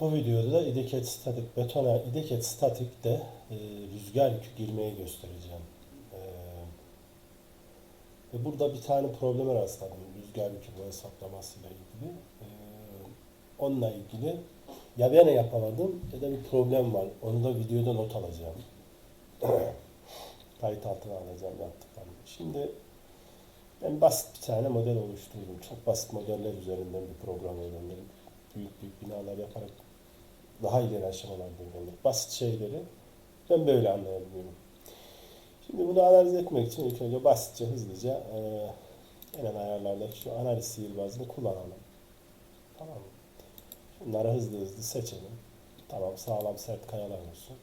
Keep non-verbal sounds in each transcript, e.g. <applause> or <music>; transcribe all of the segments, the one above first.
Bu videoda da İdeket Statik, betona İdeket Statik'te e, rüzgar yükü girmeyi göstereceğim. E, ve burada bir tane probleme rastladım rüzgar yükü bu hesaplamasıyla ilgili. E, onunla ilgili ya ben yapamadım ya da bir problem var. Onu da videoda not alacağım. <coughs> Kayıt altına alacağım yaptıklarımı. Şimdi ben basit bir tane model oluşturdum. Çok basit modeller üzerinden bir program öğrendim. Büyük büyük binalar yaparak daha ileri aşamalarda öğrendim. Basit şeyleri ben böyle anlayabiliyorum. Şimdi bunu analiz etmek için ilk önce basitçe hızlıca e, genel ayarlardaki şu analiz sihirbazını kullanalım. Tamam mı? Bunları hızlı hızlı seçelim. Tamam sağlam sert kayalar olsun.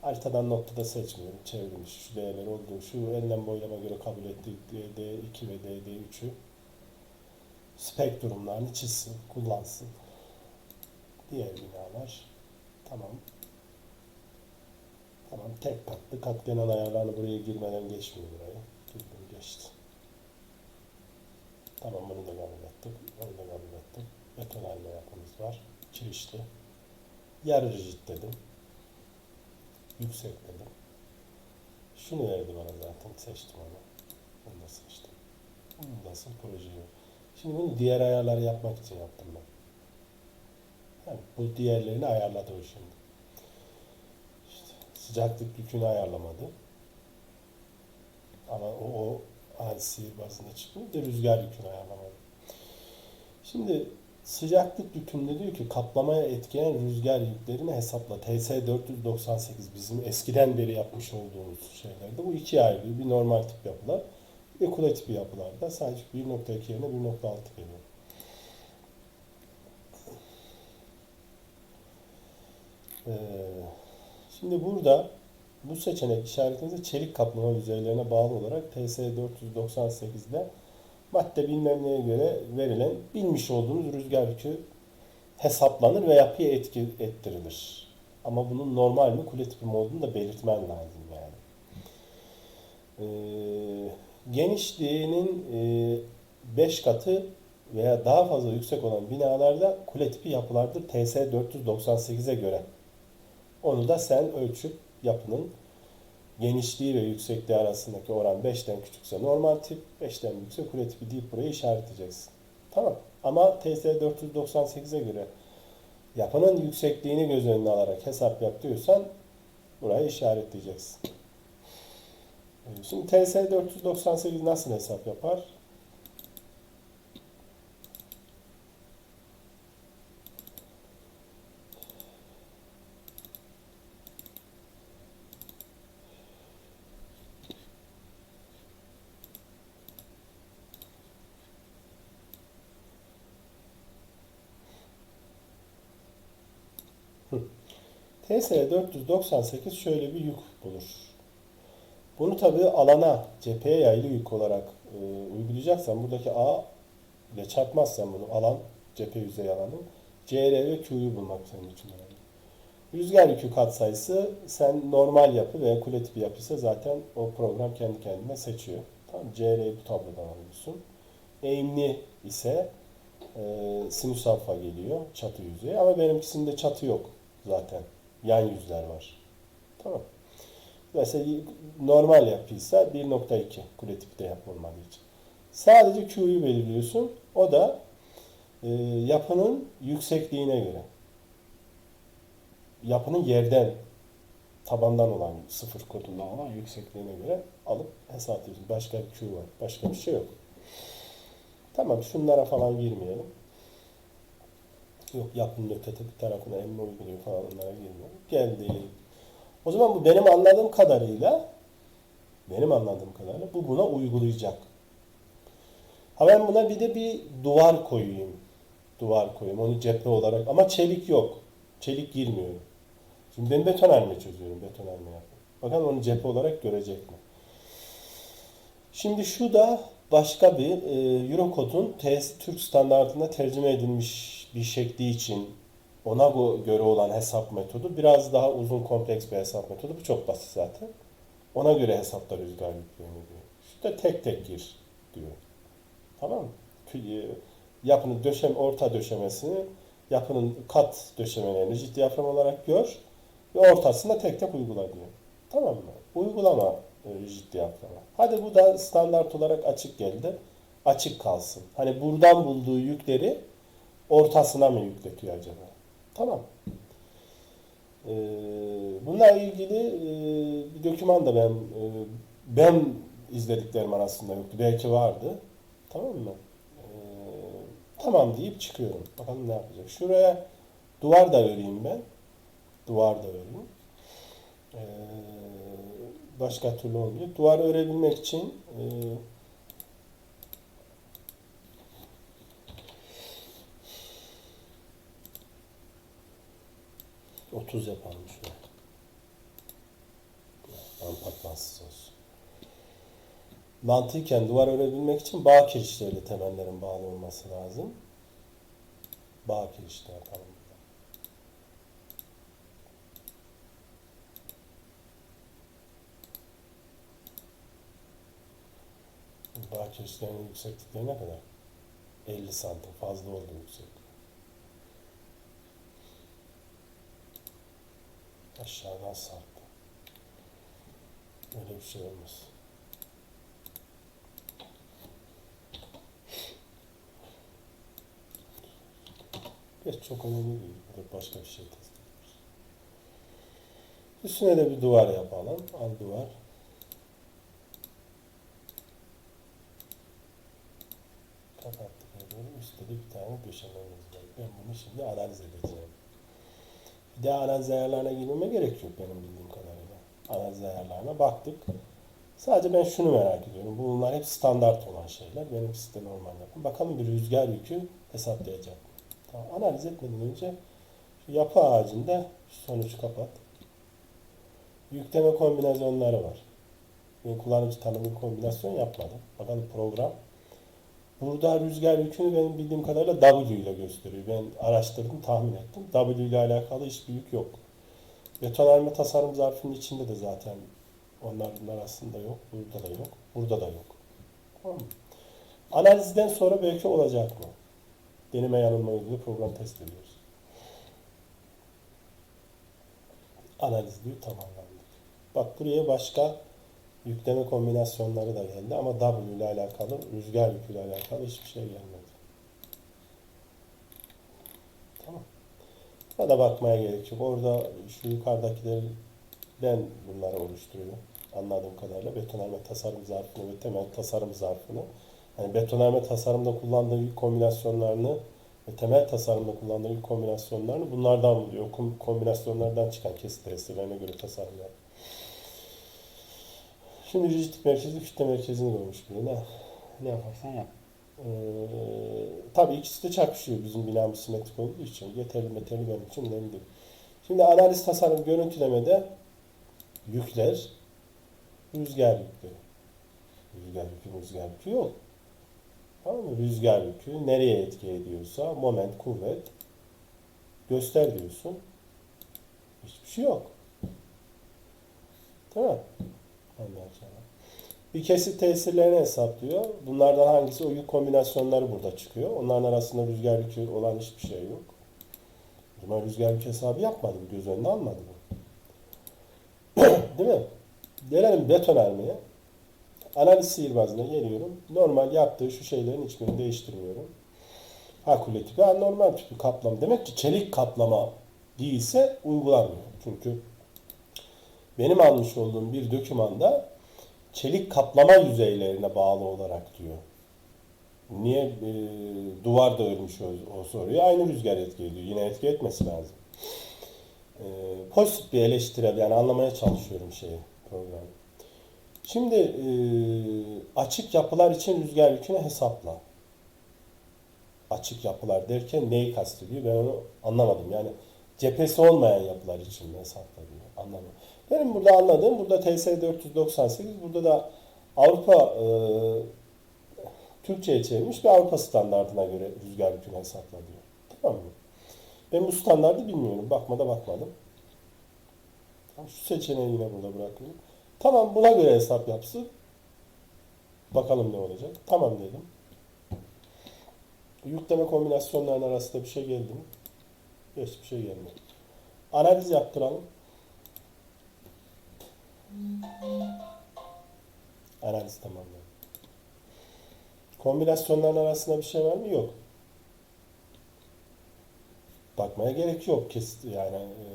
Haritadan noktada seçmiyorum. Çevrilmiş şu değerler olduğu şu enlem boylama göre kabul ettiği D2 ve DD3'ü spektrumlarını çizsin, kullansın. Diğer binalar tamam. Tamam tek katlı katlanan ayarlarını buraya girmeden geçmiyor buraya. Girdim geçti. Tamam bunu da kabul ettik. Onu da kabul ettik. Betonarme yapımız var. Kirişli. Yarı rigid dedim. Yüksek dedim. Şunu verdi bana zaten. Seçtim onu. Onu da seçtim. Nasıl proje yok. Şimdi bunu diğer ayarları yapmak için yaptım ben. Yani bu diğerlerini ayarladı o şimdi. İşte sıcaklık yükünü ayarlamadı. Ama o, o hadisi bazında çıkıyor. Bir de rüzgar yükünü ayarlamadı. Şimdi sıcaklık yükünde diyor ki kaplamaya etkileyen rüzgar yüklerini hesapla. TS498 bizim eskiden beri yapmış olduğumuz şeylerde. Bu ikiye ayrılıyor. Bir normal tip yapılar. Bir de kule tipi yapılarda sadece 1.2 yerine 1.6 geliyor. Ee, şimdi burada bu seçenek işaretinizde çelik kaplama yüzeylerine bağlı olarak TS498'de madde bilmem neye göre verilen bilmiş olduğunuz rüzgar yükü hesaplanır ve yapıya etki ettirilir. Ama bunun normal mi kule tipi mi olduğunu da belirtmen lazım yani. Ee, genişliğinin 5 katı veya daha fazla yüksek olan binalarda kule tipi yapılardır TS 498'e göre. Onu da sen ölçüp yapının genişliği ve yüksekliği arasındaki oran 5'ten küçükse normal tip, 5'ten büyükse kule tipi deyip burayı işaretleyeceksin. Tamam. Ama TS 498'e göre yapının yüksekliğini göz önüne alarak hesap yap diyorsan burayı işaretleyeceksin. Şimdi TS 498 nasıl hesap yapar? TS 498 şöyle bir yük bulur. Bunu tabi alana, cepheye yaylı yük olarak e, uygulayacaksan buradaki A ile çarpmazsan bunu alan, cephe yüzey alanı CR ve Q'yu bulmak senin için önemli. Rüzgar yükü katsayısı sen normal yapı veya kule tipi yapıysa zaten o program kendi kendine seçiyor. Tamam CR'yi bu tablodan alıyorsun. Eğimli ise e, sinüs alfa geliyor çatı yüzeyi ama benimkisinde çatı yok zaten. Yan yüzler var. Tamam. Mesela normal yapıysa 1.2 kule tipte yapı olmadığı için. Sadece Q'yu belirliyorsun. O da e, yapının yüksekliğine göre. Yapının yerden tabandan olan sıfır kodundan olan yüksekliğine göre alıp hesaplıyorsun. Başka bir Q var. Başka bir şey yok. Tamam şunlara falan girmeyelim. Yok yapının öte tarafına elini uyguluyor falan onlara girmiyor. Geldi. O zaman bu benim anladığım kadarıyla benim anladığım kadarıyla bu buna uygulayacak. Ha ben buna bir de bir duvar koyayım. Duvar koyayım. Onu cephe olarak ama çelik yok. Çelik girmiyor. Şimdi ben betonarme çözüyorum. Betonarme yapıyorum. Bakalım onu cephe olarak görecek mi? Şimdi şu da başka bir e, Eurocode'un Türk standartında tercüme edilmiş bir şekli için ona göre olan hesap metodu biraz daha uzun kompleks bir hesap metodu. Bu çok basit zaten. Ona göre hesaplar rüzgar yüklerini diyor. Da tek tek gir diyor. Tamam mı? Yapının döşem, orta döşemesini yapının kat döşemelerini rigid diyafram olarak gör ve ortasında tek tek uygula diyor. Tamam mı? Uygulama e, rigid diyaframa. Hadi bu da standart olarak açık geldi. Açık kalsın. Hani buradan bulduğu yükleri ortasına mı yükletiyor acaba? Tamam. Ee, bununla ilgili e, bir doküman da ben e, ben izlediklerim arasında yoktu. Belki vardı. Tamam mı? Ee, tamam deyip çıkıyorum. Bakalım ne yapacak. Şuraya duvar da öreyim ben. Duvar da öreyim. Ee, başka türlü olmuyor. Duvar örebilmek için e, Otuz yapalım şöyle. Tam patlansız olsun. Mantıken duvar örebilmek için bağ kirişleriyle temellerin bağlı olması lazım. Bağ kirişleri yapalım. Bağ kirişlerinin yükseklikleri ne kadar? 50 santim fazla oldu yükseklik. Aşağıdan sarktı. Öyle bir şey olmaz. Geç çok önemli değil. Burada başka bir şey test ediyoruz. Üstüne de bir duvar yapalım. Al duvar. Kapattık. Üstte de bir tane döşememiz var. Ben bunu şimdi analiz edeceğim. Daha analiz ayarlarına girmeme gerek yok benim bildiğim kadarıyla. Analiz ayarlarına baktık. Sadece ben şunu merak ediyorum. Bunlar hep standart olan şeyler. Benimkisi de normal yapım. Bakalım bir rüzgar yükü hesaplayacak? Tamam. Analiz etmeden önce şu yapı ağacında şu sonucu kapat. Yükleme kombinasyonları var. Ben kullanıcı tanımlı kombinasyon yapmadım. Bakalım program. Burada rüzgar yükünü benim bildiğim kadarıyla W ile gösteriyor. Ben araştırdım, tahmin ettim. W ile alakalı hiçbir yük yok. Betonarme tasarım zarfının içinde de zaten onların arasında yok. Burada da yok. Burada da yok. Tamam? Analizden sonra belki olacak mı? Deneme yanılma uygulu program test ediyoruz. Analiz diyor tamamlandı. Bak buraya başka yükleme kombinasyonları da geldi ama W ile alakalı, rüzgar yüküyle alakalı hiçbir şey gelmedi. Tamam. Buna da bakmaya gerek yok. Orada şu yukarıdakileri ben bunları oluşturuyorum. Anladığım kadarıyla betonarme tasarım zarfını ve temel tasarım zarfını yani betonarme tasarımda kullandığı yük kombinasyonlarını ve temel tasarımda kullandığı yük kombinasyonlarını bunlardan buluyor. Kombinasyonlardan çıkan kesit testlerine göre tasarım yapıyor. Şimdi rigidlik merkezi, kütle merkezini koymuş buraya. Ne, ne yaparsan yap. Ee, tabii ikisi de çarpışıyor bizim binamız simetrik olduğu için. Yeterli meterli benim için önemli değil. Şimdi analiz tasarım görüntülemede yükler, rüzgar yükleri. Rüzgar yükü, rüzgar yükü yok. Tamam mı? Rüzgar yükü nereye etki ediyorsa moment, kuvvet göster diyorsun. Hiçbir şey yok. Mi? Ondan sonra. Bir kesit tesirlerini hesaplıyor. Bunlardan hangisi yük kombinasyonları burada çıkıyor. Onların arasında rüzgar yükü olan hiçbir şey yok. O zaman rüzgar yük hesabı yapmadı. bu, Göz önüne almadı bu. <coughs> Değil mi? Gelelim betonarmeye. Analiz sihirbazına geliyorum. Normal yaptığı şu şeylerin hiçbirini değiştirmiyorum. Hakule tipi, normal tipi kaplama. Demek ki çelik kaplama değilse uygulanmıyor. Çünkü benim almış olduğum bir dokümanda çelik kaplama yüzeylerine bağlı olarak diyor. Niye e, duvar da örmüş o, o soruyu? Aynı rüzgar etki ediyor. Yine etki etmesi lazım. E, pozitif bir eleştirel yani anlamaya çalışıyorum şeyi programı. Şimdi e, açık yapılar için rüzgar yükünü hesapla. Açık yapılar derken neyi kastediyor? Ben onu anlamadım. Yani cephesi olmayan yapılar için hesapla diyor. Anlamadım. Benim burada anladığım burada TS 498 burada da Avrupa e, Türkçe'ye çevirmiş ve Avrupa standartına göre rüzgar yükünü hesapla diyor. Tamam mı? Ben bu standardı bilmiyorum. Bakmada bakmadım. Tamam, Şu seçeneği yine burada bırakıyorum. Tamam buna göre hesap yapsın. Bakalım ne olacak. Tamam dedim. Yükleme kombinasyonlarının arasında bir şey geldi mi? Hiçbir şey gelmiyor. Analiz yaptıralım. Analiz tamamlandı. Kombinasyonların arasında bir şey var mı? Yok. Bakmaya gerek yok. Kes, yani e,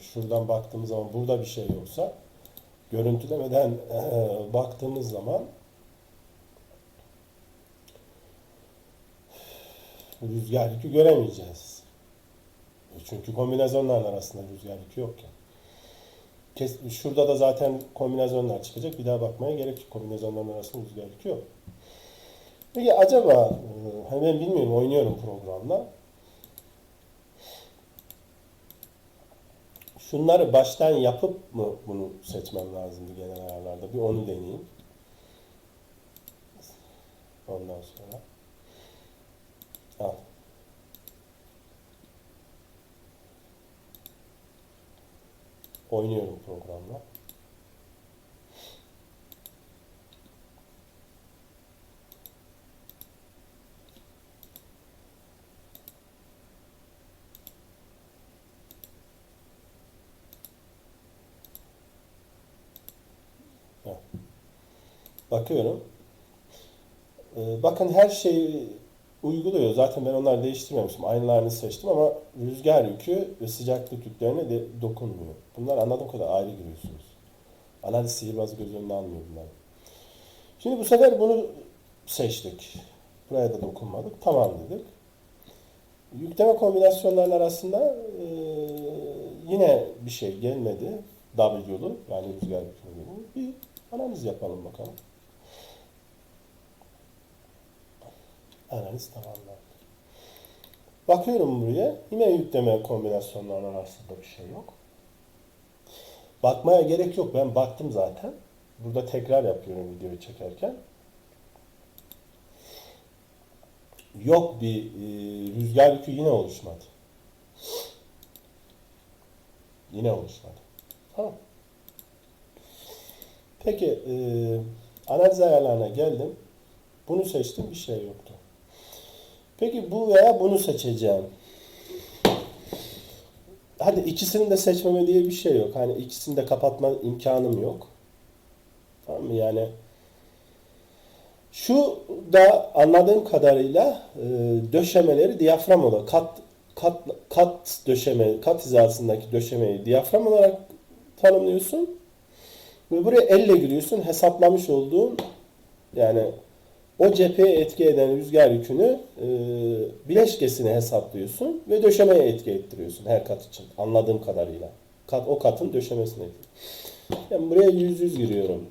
şuradan baktığımız zaman burada bir şey yoksa görüntülemeden e, <laughs> baktığımız zaman rüzgar yükü göremeyeceğiz. Çünkü kombinasyonların arasında rüzgar yükü yok ya. Şurada da zaten kombinasyonlar çıkacak. Bir daha bakmaya gerek yok. Kombinasyonların arasında rüzgar yükü yok. Peki acaba e, hani ben bilmiyorum oynuyorum programda. Şunları baştan yapıp mı bunu seçmem lazımdı genel ayarlarda? Bir onu deneyeyim. Ondan sonra al. Oynuyorum programla. Bakıyorum. Ee, bakın her şeyi uyguluyor. Zaten ben onları değiştirmemişim. Aynılarını seçtim ama rüzgar yükü ve sıcaklık yüklerine de dokunmuyor. Bunlar anladığım kadar ayrı giriyorsunuz. Analiz sihirbazı göz önüne almıyor bunları. Şimdi bu sefer bunu seçtik. Buraya da dokunmadık. Tamam dedik. Yükleme kombinasyonların arasında e, yine bir şey gelmedi. W'lu yani rüzgar yükünü. Bir analiz yapalım bakalım. Analiz tamamlandı. Bakıyorum buraya. Yine yükleme kombinasyonlarının arasında bir şey yok. Bakmaya gerek yok. Ben baktım zaten. Burada tekrar yapıyorum videoyu çekerken. Yok bir e, rüzgar yükü yine oluşmadı. Yine oluşmadı. Tamam. Peki e, analiz ayarlarına geldim. Bunu seçtim bir şey yoktu. Peki bu veya bunu seçeceğim. Hadi ikisini de seçmeme diye bir şey yok. Hani ikisini de kapatma imkanım yok. Tamam mı? Yani şu da anladığım kadarıyla e, döşemeleri diyafram olarak kat kat kat döşeme kat hizasındaki döşemeyi diyafram olarak tanımlıyorsun. Ve buraya elle giriyorsun. Hesaplamış olduğun yani o cepheye etki eden rüzgar yükünü e, bileşkesine hesaplıyorsun ve döşemeye etki ettiriyorsun her kat için. Anladığım kadarıyla. Kat, o katın döşemesine. Yani buraya yüz yüz giriyorum.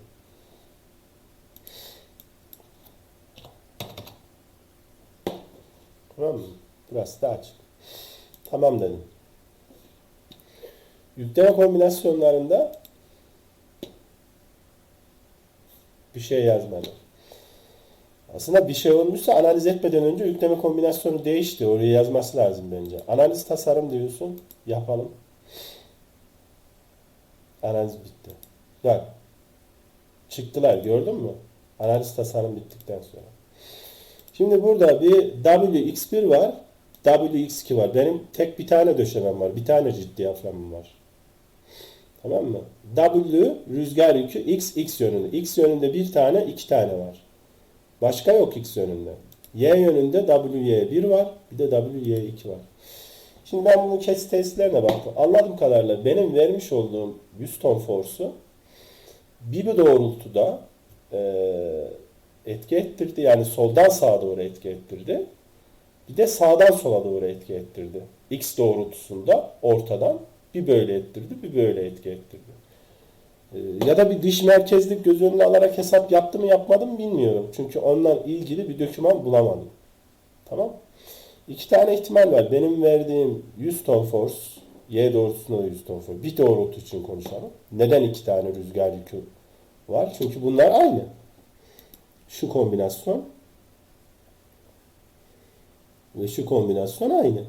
Tamam mı? Burası da açık. Tamam dedim. Yükleme kombinasyonlarında bir şey yazmadım. Aslında bir şey olmuşsa analiz etmeden önce yükleme kombinasyonu değişti. Oraya yazması lazım bence. Analiz tasarım diyorsun. Yapalım. Analiz bitti. Bak. Çıktılar gördün mü? Analiz tasarım bittikten sonra. Şimdi burada bir WX1 var. WX2 var. Benim tek bir tane döşemem var. Bir tane ciddi diyaframım var. Tamam mı? W rüzgar yükü X X yönünde. X yönünde bir tane, iki tane var. Başka yok X yönünde. Y yönünde WY1 var. Bir de WY2 var. Şimdi ben bunu kesit testlerine baktım. Anladığım kadarıyla benim vermiş olduğum 100 ton force'u bir doğrultuda e, etki ettirdi. Yani soldan sağa doğru etki ettirdi. Bir de sağdan sola doğru etki ettirdi. X doğrultusunda ortadan bir böyle ettirdi, bir böyle etki ettirdi. Ee, ya da bir dış merkezlik göz önüne alarak hesap yaptı mı yapmadı mı bilmiyorum. Çünkü onunla ilgili bir doküman bulamadım. Tamam. İki tane ihtimal var. Benim verdiğim 100 ton force, Y doğrultusunda da 100 ton force. Bir doğrultu için konuşalım. Neden iki tane rüzgar yükü var? Çünkü bunlar aynı. Şu kombinasyon ve şu kombinasyon aynı.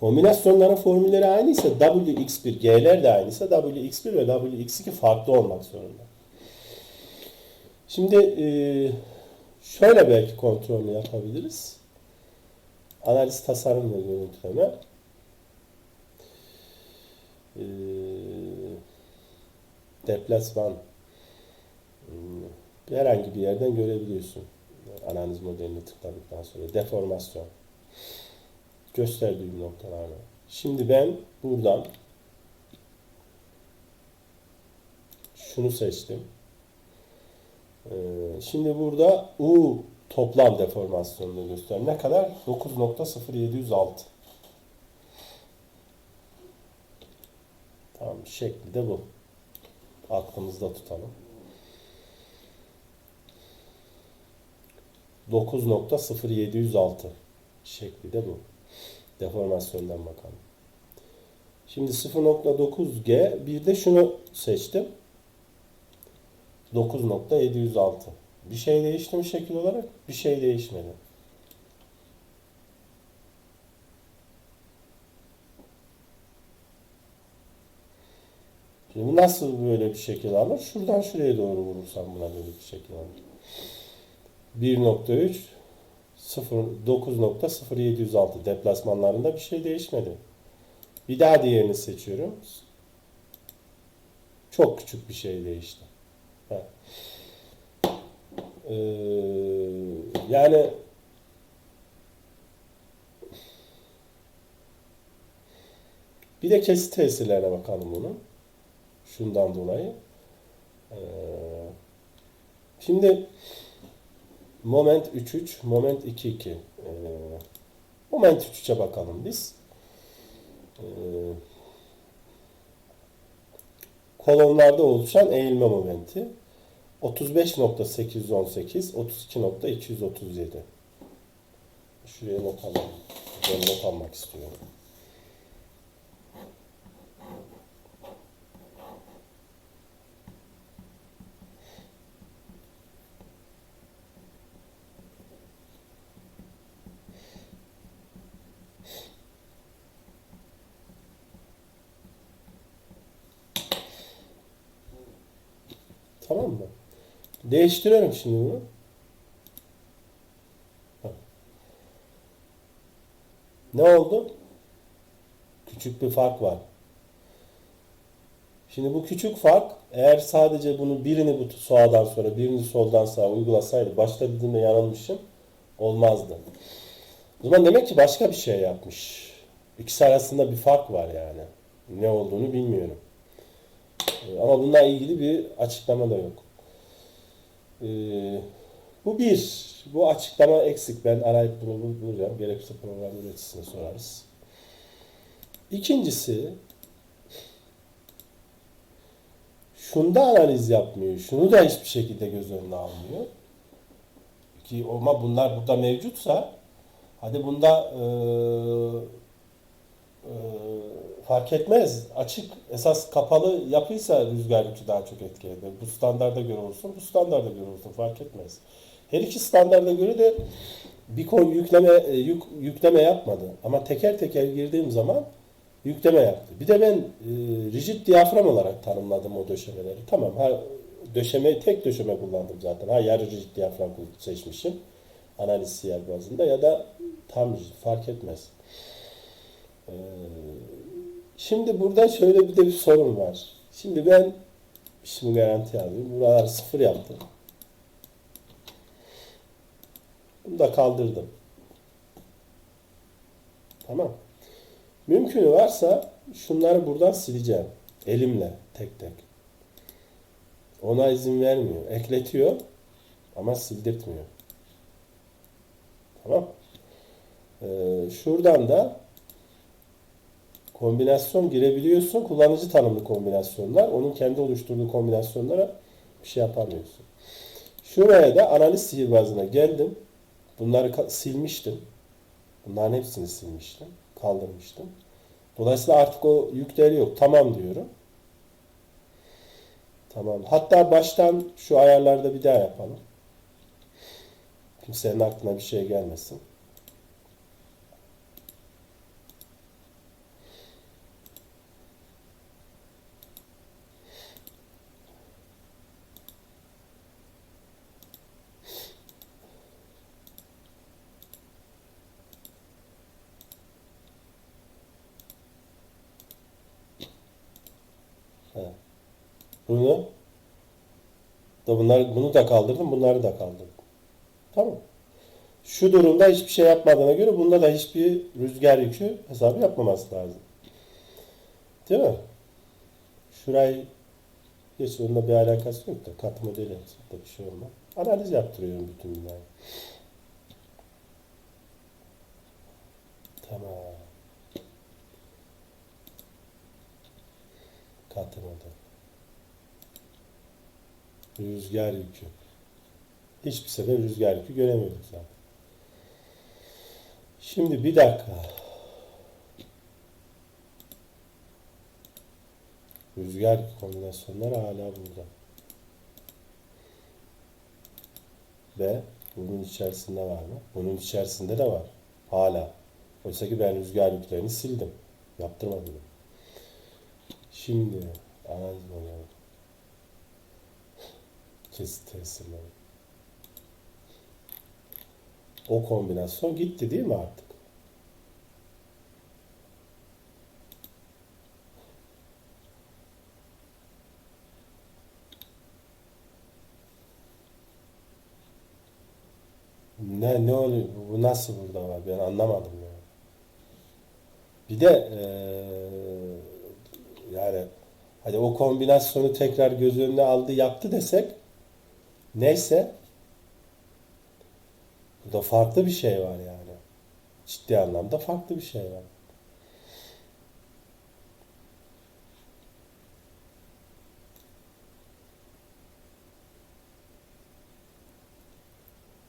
Kombinasyonların formülleri aynıysa WX1, G'ler de aynıysa WX1 ve WX2 farklı olmak zorunda. Şimdi e, şöyle belki kontrolünü yapabiliriz. Analiz tasarım ve görüntüleme. e, deplasman herhangi bir yerden görebiliyorsun. Analiz modelini tıkladıktan sonra deformasyon gösterdiğim noktalarını. Şimdi ben buradan şunu seçtim. Ee, Şimdi burada U toplam deformasyonunu göster. Ne kadar? 9.0706. Tamam, şekli de bu. Aklımızda tutalım. 9.0706 şekli de bu. Deformasyondan bakalım. Şimdi 0.9G bir de şunu seçtim. 9.706. Bir şey değişti mi şekil olarak? Bir şey değişmedi. Şimdi nasıl böyle bir şekil alır? Şuradan şuraya doğru vurursam buna böyle bir şekil alır. 1.3 0 9.0706 deplasmanlarında bir şey değişmedi. Bir daha diğerini seçiyorum. Çok küçük bir şey değişti. Ee, yani bir de kesit tesirlerine bakalım bunun. Şundan dolayı. Ee, şimdi moment 3-3, moment 2-2. Ee, moment 3-3'e bakalım biz. Ee, kolonlarda oluşan eğilme momenti 35.818 32.237 Şuraya not alalım. Ben not almak istiyorum. Tamam mı? Değiştiriyorum şimdi bunu. Ne oldu? Küçük bir fark var. Şimdi bu küçük fark eğer sadece bunu birini bu sağdan sonra birini soldan sağa uygulasaydı başta dediğimde yanılmışım olmazdı. O zaman demek ki başka bir şey yapmış. İkisi arasında bir fark var yani. Ne olduğunu bilmiyorum. Ee, Ama bununla ilgili bir açıklama da yok. Ee, bu bir. Bu açıklama eksik. Ben arayıp bunu bulacağım. Gerekirse program üreticisine sorarız. İkincisi şunda analiz yapmıyor. Şunu da hiçbir şekilde göz önüne almıyor. Ki ama bunlar burada mevcutsa hadi bunda eee, fark etmez. Açık, esas kapalı yapıysa rüzgar daha çok etki eder. Bu standarda göre olsun, bu standarda göre olsun fark etmez. Her iki standarda göre de bir konu yükleme e, yük, yükleme yapmadı. Ama teker teker girdiğim zaman yükleme yaptı. Bir de ben e, rigid diyafram olarak tanımladım o döşemeleri. Tamam ha döşeme tek döşeme kullandım zaten. Ha yarı rigid diyafram seçmişim. Analiz siyer bazında ya da tam rigid fark etmez. Ee, Şimdi burada şöyle bir de bir sorun var. Şimdi ben şimdi garanti alayım. Buraları sıfır yaptım. Bunu da kaldırdım. Tamam. Mümkünü varsa şunları buradan sileceğim. Elimle tek tek. Ona izin vermiyor. Ekletiyor ama sildirtmiyor. Tamam. Ee, şuradan da kombinasyon girebiliyorsun. Kullanıcı tanımlı kombinasyonlar. Onun kendi oluşturduğu kombinasyonlara bir şey yapamıyorsun. Şuraya da analiz sihirbazına geldim. Bunları silmiştim. Bunların hepsini silmiştim. Kaldırmıştım. Dolayısıyla artık o yükleri yok. Tamam diyorum. Tamam. Hatta baştan şu ayarlarda bir daha yapalım. Kimsenin aklına bir şey gelmesin. Bunu da bunlar bunu da kaldırdım, bunları da kaldırdım. Tamam. Şu durumda hiçbir şey yapmadığına göre bunda da hiçbir rüzgar yükü hesabı yapmaması lazım. Değil mi? Şurayı geç onunla bir alakası yok da kat modeli da bir şey olmaz. Analiz yaptırıyorum bütün binayı. Tamam. Katı model. Rüzgar yükü. Hiçbir sefer rüzgar yükü göremiyorduk zaten. Şimdi bir dakika. Rüzgar kombinasyonları hala burada. Ve bunun içerisinde var mı? Bunun içerisinde de var. Hala. Oysa ki ben rüzgar yüklerini sildim. Yaptırmadım. Şimdi analiz oynayalım. Kesit tesirleri. O kombinasyon gitti değil mi artık? Ne ne oluyor? Bu nasıl burada var? Ben anlamadım ya. Bir de eee, yani hadi o kombinasyonu tekrar göz önüne aldı yaptı desek neyse burada farklı bir şey var yani. Ciddi anlamda farklı bir şey var.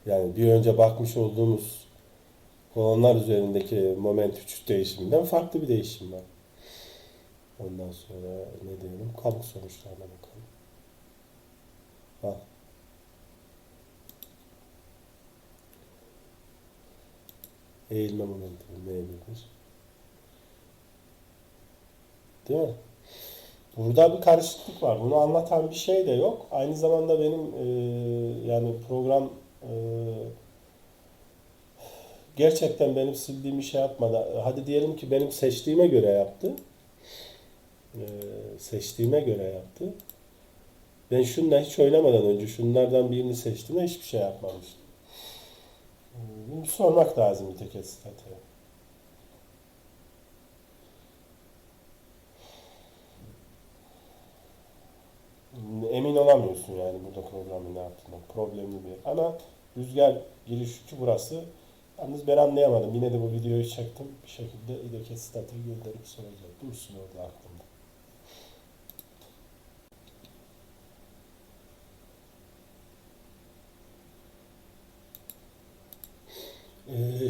Yani bir önce bakmış olduğumuz kolonlar üzerindeki moment uçuş değişiminden farklı bir değişim var. Ondan sonra ne diyelim? Kabuk sonuçlarına bakalım. Bak. Eğilme momentumi M1'dir. Değil mi? Burada bir karışıklık var. Bunu anlatan bir şey de yok. Aynı zamanda benim e, yani program e, gerçekten benim sildiğim şey yapmadı. Hadi diyelim ki benim seçtiğime göre yaptı. E, seçtiğime göre yaptı. Ben şunla hiç oynamadan önce şunlardan birini seçtiğimde hiçbir şey yapmamıştım. Bir sormak lazım etiket statüye. Emin olamıyorsun yani burada programın ne yaptığından. Problemli bir. Ama rüzgar giriş yükü burası. Yalnız ben anlayamadım. Yine de bu videoyu çektim. Bir şekilde İdeket statüyü gönderip soracağım. Dursun orada aklımda.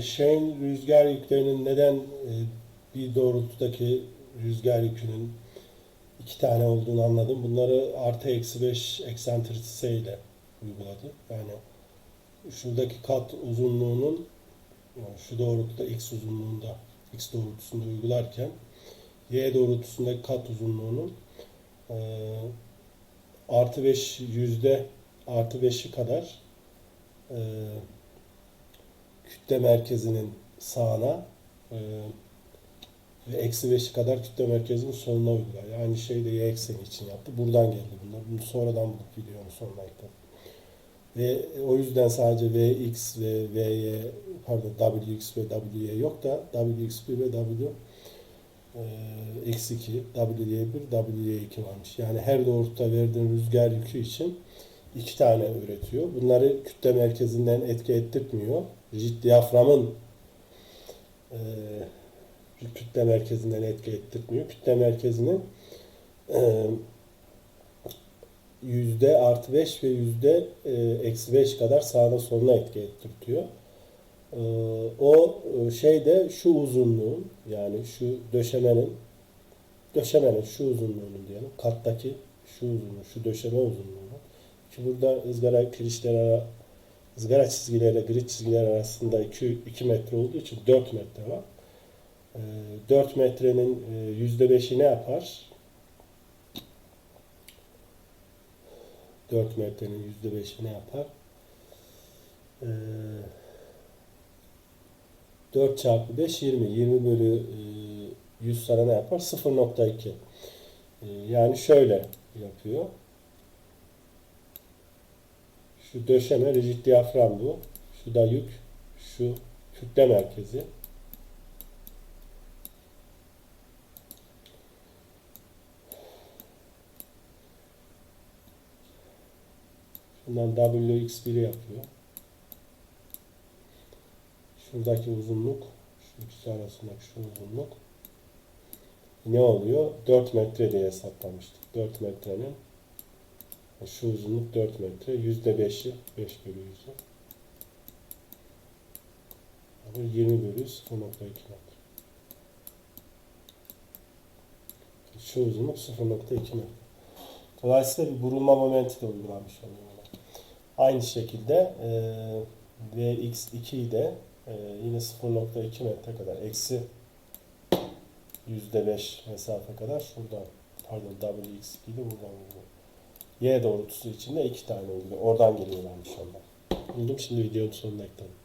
Şeyin rüzgar yüklerinin neden e, bir doğrultudaki rüzgar yükünün iki tane olduğunu anladım. Bunları artı eksi 5 eksantrisite ile uyguladı. Yani şuradaki kat uzunluğunun şu doğrultuda x uzunluğunda x doğrultusunda uygularken y doğrultusundaki kat uzunluğunun e, artı 5 yüzde artı 5'i kadar e, kütle merkezinin sağına e, ve eksi 5'i kadar kütle merkezinin soluna uygular. Yani şey de y ekseni için yaptı. Buradan geldi bunlar. Bunu sonradan bulup videonun sonuna ekledim. Ve o yüzden sadece vx ve vy pardon wx ve wy yok da wx1 ve w eksi 2, wy1, wy2 varmış. Yani her doğrultuda verdiğin rüzgar yükü için iki tane üretiyor. Bunları kütle merkezinden etki ettirtmiyor. Rigid diyaframın e, kütle merkezinden etki ettirtmiyor. Kütle merkezinin e, yüzde artı 5 ve yüzde e, eksi 5 kadar sağına soluna etki ettirtiyor. E, o e, şey de şu uzunluğun yani şu döşemenin döşemenin şu uzunluğunu diyelim kattaki şu uzunluğu şu döşeme uzunluğunu ki burada ızgara kirişler ızgara çizgilerle grid çizgiler arasında 2, 2 metre olduğu için 4 metre var. E, 4 metrenin e, yüzde 5'i ne yapar? 4 metrenin %5'i ne yapar? Ee, 4 çarpı 5 20. 20 bölü e, 100 sana ne yapar? 0.2. Ee, Yani şöyle yapıyor. Şu döşeme rigid diyafram bu. Şu da yük. Şu kütle merkezi. Şundan WX1'i yapıyor. Şuradaki uzunluk, şu ikisi arasındaki şu uzunluk ne oluyor? 4 metre diye hesaplamıştık. 4 metrenin şu uzunluk 4 metre. Yüzde 5'i 5 bölü yüzü. Bu 20 bölü 0.2 metre. Şu uzunluk 0.2 metre. Dolayısıyla bir burulma momenti de uygulanmış oluyor. Aynı şekilde e, Vx2'yi de e, yine 0.2 metre kadar eksi %5 mesafe kadar şuradan pardon WX2'yi de buradan uyguluyor. Y doğrultusu için de iki tane uyguluyor. Oradan geliyorlarmış onlar. Buldum şimdi videonun sonuna ekledim.